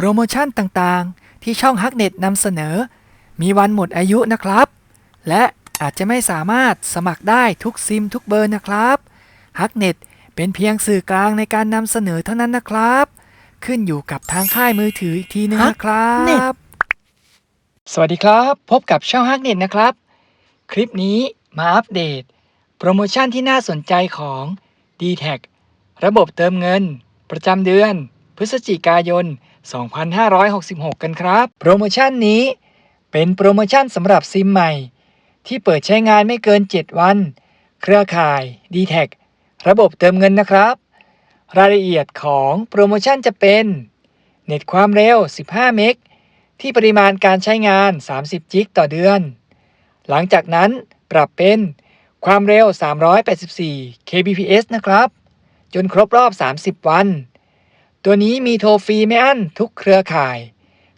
โปรโมชั่นต่างๆ ที่ช่องฮักเน็ตนำเสนอ มีวันหมดอายุนะครับ และอาจจะไม่สามารถสมัครได้ทุกซิมทุกเบอร์นะครับฮักเน็ตเป็นเพียงสื่อกลางในการนำเสนอเท่านั้นนะครับ ขึ้นอยู่กับทางค่ายมือถืออีกทีนึงนะครั Hacknet บสวัสดีครับ พบกับช่องฮักเน็ตนะครับ คลิปนี้มาอัปเดต โปรโมชั่นที่น่าสนใจของ d t แทระบบเติมเงิน ประจำเดือน พฤศจิกายน 2566 กันครับ โปรโมชั่นนี้เป็นโปรโมชั่นสำหรับซิมใหม่ ที่เปิดใช้งานไม่เกิน 7 วัน เครือข่าย d t แทระบบเติมเงินนะครับ รายละเอียดของโปรโมชั่นจะเป็น เน็ตความเร็ว 15 เมก ที่ปริมาณการใช้งาน 30 จิกต่อเดือน หลังจากนั้นปรับเป็นความเร็ว 384 kbps นะครับ จนครบรอบ 30 วัน ตัวนี้มีโทรฟรีไม่อั้นทุกเครือข่าย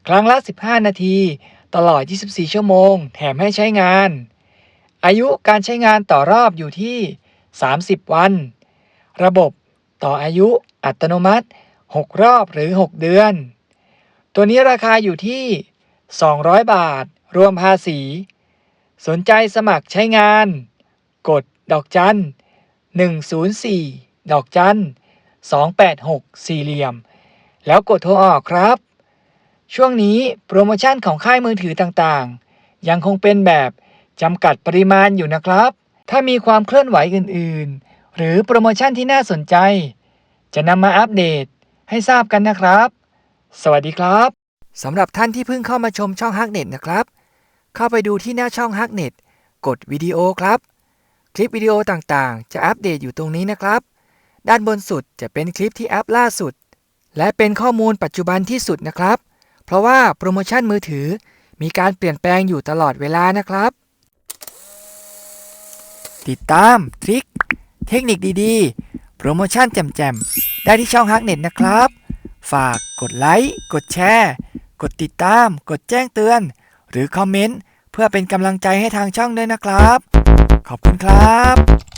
ครั้งละ 15 นาที ตลอด 24 ชั่วโมง แถมให้ใช้งาน อายุการใช้งานต่อรอบอยู่ที่ 30 วัน ระบบต่ออายุอัตโนมัติ 6 รอบหรือ 6 เดือน ตัวนี้ราคาอยู่ที่ 200 บาท รวมภาษี สนใจสมัครใช้งาน กดดอกจัน 104 ดอกจัน 286 สี่เหลี่ยม แล้วกดโทรออกครับ ช่วงนี้โปรโมชั่นของค่ายมือถือต่างๆ ยังคงเป็นแบบจำกัดปริมาณอยู่นะครับ ถ้ามีความเคลื่อนไหวอื่นๆ หรือโปรโมชั่นที่น่าสนใจ จะนำมาอัปเดตให้ทราบกันนะครับ สวัสดีครับสำหรับท่านที่เพิ่งเข้ามาชมช่องฮักเน็ตนะครับ เข้าไปดูที่หน้าช่องฮักเน็ตกดวิดีโอครับ คลิปวิดีโอต่างๆ จะอัปเดตอยู่ตรงนี้นะครับ ด้านบนสุดจะเป็นคลิปที่อัปล่าสุด และเป็นข้อมูลปัจจุบันที่สุดนะครับ เพราะว่าโปรโมชั่นมือถือมีการเปลี่ยนแปลงอยู่ตลอดเวลานะครับ ติดตามทริคเทคนิคดีๆ โปรโมชั่นแจ่มๆ ได้ที่ช่องฮักเน็ตนะครับ ฝากกดไลค์กดแชร์ กดติดตาม กดแจ้งเตือน หรือคอมเมนต์เพื่อเป็นกำลังใจให้ทางช่องด้วยนะครับ ขอบคุณครับ